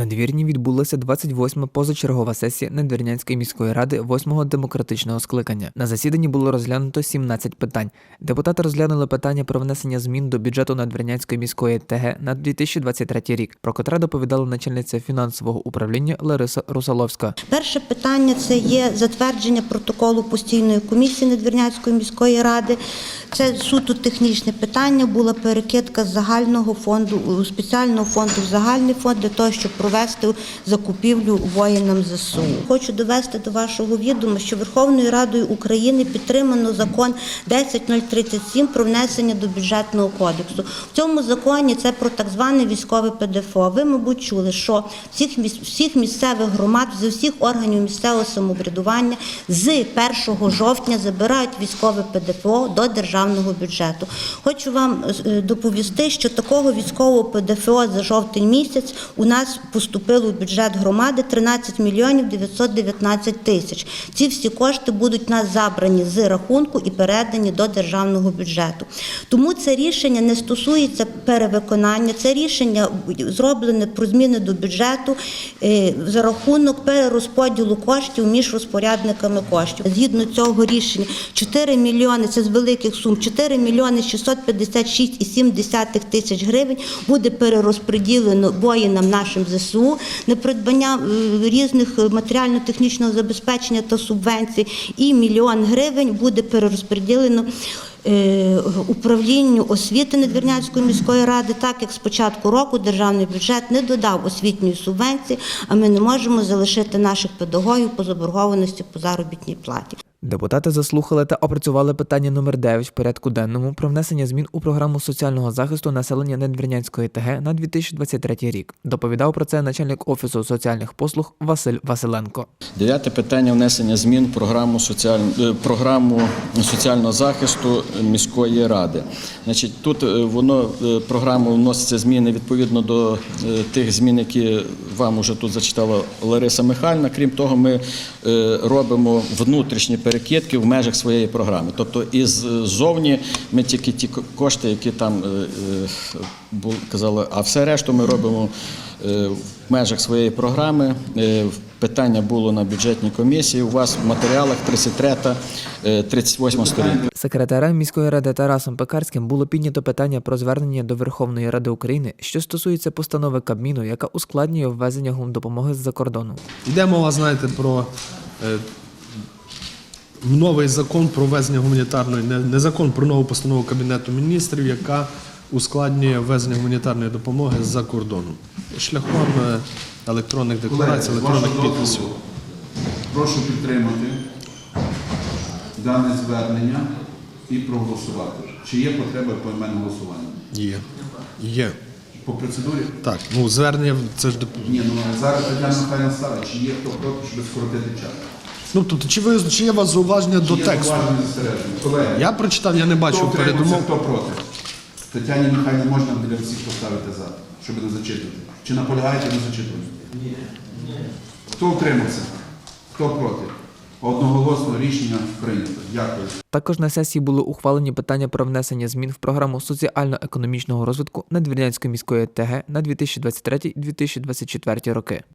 надвірні відбулася 28-ма позачергова сесія Надвірнянської міської ради 8-го демократичного скликання. На засіданні було розглянуто 17 питань. Депутати розглянули питання про внесення змін до бюджету Надвірнянської міської ТГ на 2023 рік, про котре доповідала начальниця фінансового управління Лариса Русаловська. Перше питання це є затвердження протоколу постійної комісії Надвірнянської міської ради. Це суто технічне питання. Була перекидка з загального фонду спеціального фонду в загальний фонд для того, щоб провести закупівлю воїнам ЗСУ. Хочу довести до вашого відома, що Верховною Радою України підтримано закон 10037 про внесення до бюджетного кодексу. В цьому законі це про так зване військове ПДФО. Ви, мабуть, чули, що всіх всіх місцевих громад, з усіх органів місцевого самоврядування з 1 жовтня забирають військове ПДФО до державного бюджету. Хочу вам е, доповісти, що такого військового ПДФО за жовтень місяць у нас поступило в бюджет громади 13 мільйонів 919 тисяч. Ці всі кошти будуть у нас забрані з рахунку і передані до державного бюджету. Тому це рішення не стосується перевиконання, це рішення зроблене про зміни до бюджету е, за рахунок перерозподілу коштів між розпорядниками коштів. Згідно цього рішення 4 мільйони, це з великих сум, 4 мільйони 656,7 тисяч гривень буде перерозподілено воїнам нашим ЗСУ на придбання е, різних матеріально-технічного забезпечення та субвенцій, і мільйон гривень буде перерозподілено е, управлінню освіти Надвірнянської міської ради, так як з початку року державний бюджет не додав освітньої субвенції, а ми не можемо залишити наших педагогів по заборгованості по заробітній платі. Депутати заслухали та опрацювали питання номер 9 в порядку денному про внесення змін у програму соціального захисту населення Надвірнянської ТГ на 2023 рік. Доповідав про це начальник офісу соціальних послуг Василь Василенко. Дев'яте питання внесення змін в програму, соціаль... е, програму соціального захисту міської ради. Значить, тут е, воно е, програму вносяться зміни відповідно до тих змін, які вам уже тут зачитала Лариса Михайлівна. Крім того, ми робимо внутрішні перекидки в межах своєї програми. Тобто із зовні ми тільки ті кошти, які там е, е, казали, а все решту ми робимо е, в межах своєї програми. Е, Питання було на бюджетній комісії. У вас в матеріалах 33 е, 38 сторінка. Секретарем міської ради Тарасом Пекарським було піднято питання про звернення до Верховної Ради України, що стосується постанови Кабміну, яка ускладнює ввезення гумдопомоги з-за кордону. Йде мова, знаєте, про е, новий закон про ввезення гуманітарної, не, не закон про нову постанову Кабінету міністрів, яка ускладнює ввезення гуманітарної допомоги з-за кордону шляхом е, електронних декларацій, Колеги, з електронних вашого підписів. дозволу, Прошу підтримати дане звернення і проголосувати. Чи є потреба поіменного голосування? Є. Є. По процедурі? Так, ну звернення це ж доп- Ні, ну зараз Тетяна Михайлівна ставить, чи є хто проти, щоб скоротити час? Ну тобто, чи ви чи є у вас зауваження до є тексту? Колеги, Я прочитав, я не хто бачу утримався, передумов. хто проти? Тетяні Михайлівні можна біля всіх поставити за, щоб не зачитувати? Чи наполягаєте на зачитуванні? Ні. Хто утримався? Хто проти? Одноголосно рішення прийнято. Дякую. Також на сесії були ухвалені питання про внесення змін в програму соціально-економічного розвитку Надвірнянської міської ТГ на 2023-2024 роки.